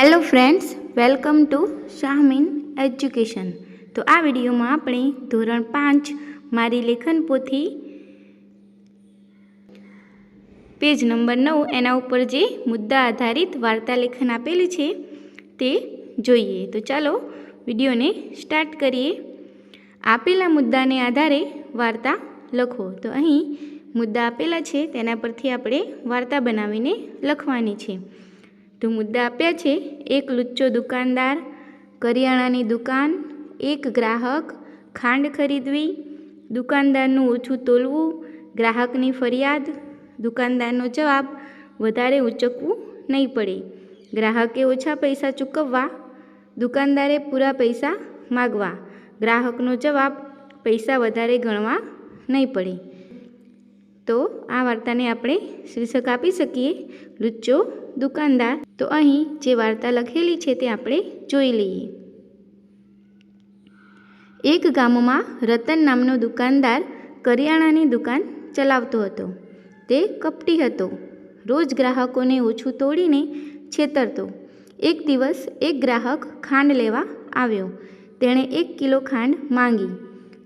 Hello friends, welcome to Shahmeen education. તો આ વિડીયોમાં આપણે ધોરણ પાંચ મારી લેખન પોથી પેજ નંબર નવ એના ઉપર જે મુદ્દા આધારિત વાર્તા લેખન આપેલી છે તે જોઈએ. તો ચાલો વિડીયોને સ્ટાર્ટ કરીએ. આપેલા મુદ્દાને આધારે વાર્તા લખો. તો અહીં મુદ્દા આપેલા છે, તેના પરથી આપણે વાર્તા બનાવીને લખવાની છે. તો મુદ્દા આપ્યા છે? એક લુચ્ચો દુકાનદાર, કરિયાણાની દુકાન, એક ગ્રાહક, ખાંડ ખરીદવી, દુકાનદારનું ઓછું તોલવું, ગ્રાહકની ફરિયાદ, દુકાનદારનો જવાબ, વધારે ઉચકવું નહીં પડે. ગ્રાહકે ઓછા પૈસા ચૂકવવા, દુકાનદારે પૂરા પૈસા માગવા. ગ્રાહકનો જવાબ, પૈસા વધારે ગણવા નહીં પડે. તો આ વાર્તાને આપણે શીર્ષક આપી શકીએ. લુચ્ચો દુકાનદાર. તો અહીં જે વાર્તા લખેલી છે તે આપણે જોઈ લઈએ. એક ગામમાં રતન નામનો દુકાનદાર કરિયાણાની દુકાન ચલાવતો હતો. તે કપટી હતો. રોજ ગ્રાહકોને ઓછું તોડીને છેતરતો. એક દિવસ એક ગ્રાહક ખાંડ લેવા આવ્યો. તેણે એક કિલો ખાંડ માંગી.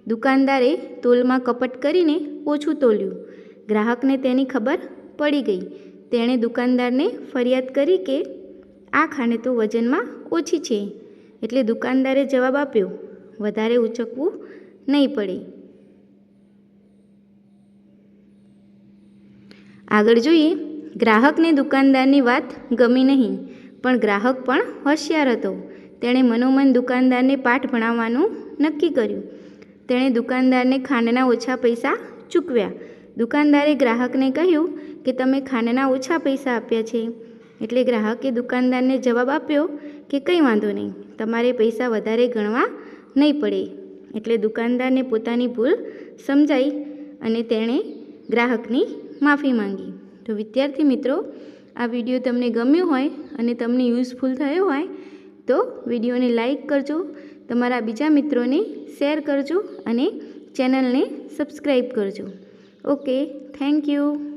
દુકાનદારે તોલમાં કપટ કરીને ઓછું તોલ્યું. ગ્રાહકને તેની ખબર પડી ગઈ. તેણે દુકાનદારને ફરિયાદ કરી કે, આ ખાંડ તો વજનમાં ઓછી છે. એટલે દુકાનદારે જવાબ આપ્યો, વધારે ઉચકવું નહીં પડે. આગળ જોઈએ, ગ્રાહકને દુકાનદારની વાત ગમી નહીં, પણ ગ્રાહક પણ હોશિયાર હતો. તેણે મનોમન દુકાનદારને પાઠ ભણાવવાનું નક્કી કર્યું. તેણે દુકાનદારને ખાંડના ઓછા પૈસા ચૂકવ્યા. દુકાનદારે ગ્રાહકને કહ્યું કે તમે ખાંડના ઓછા પૈસા આપ્યા છે. એટલે ગ્રાહકે દુકાનદારને જવાબ આપ્યો કે કંઈ વાંધો નહીં, તમારે પૈસા વધારે ગણવા નહીં પડે. એટલે દુકાનદારને પોતાની ભૂલ સમજાઈ અને તેણે ગ્રાહકની માફી માંગી. તો વિદ્યાર્થી મિત્રો, આ વીડિયો તમને ગમ્યો હોય અને તમને યુઝફુલ થયો હોય, તો વિડીયોને લાઈક કરજો, તમારા બીજા મિત્રોને શેર કરજો અને ચેનલને સબસ્ક્રાઈબ કરજો. Okay thank you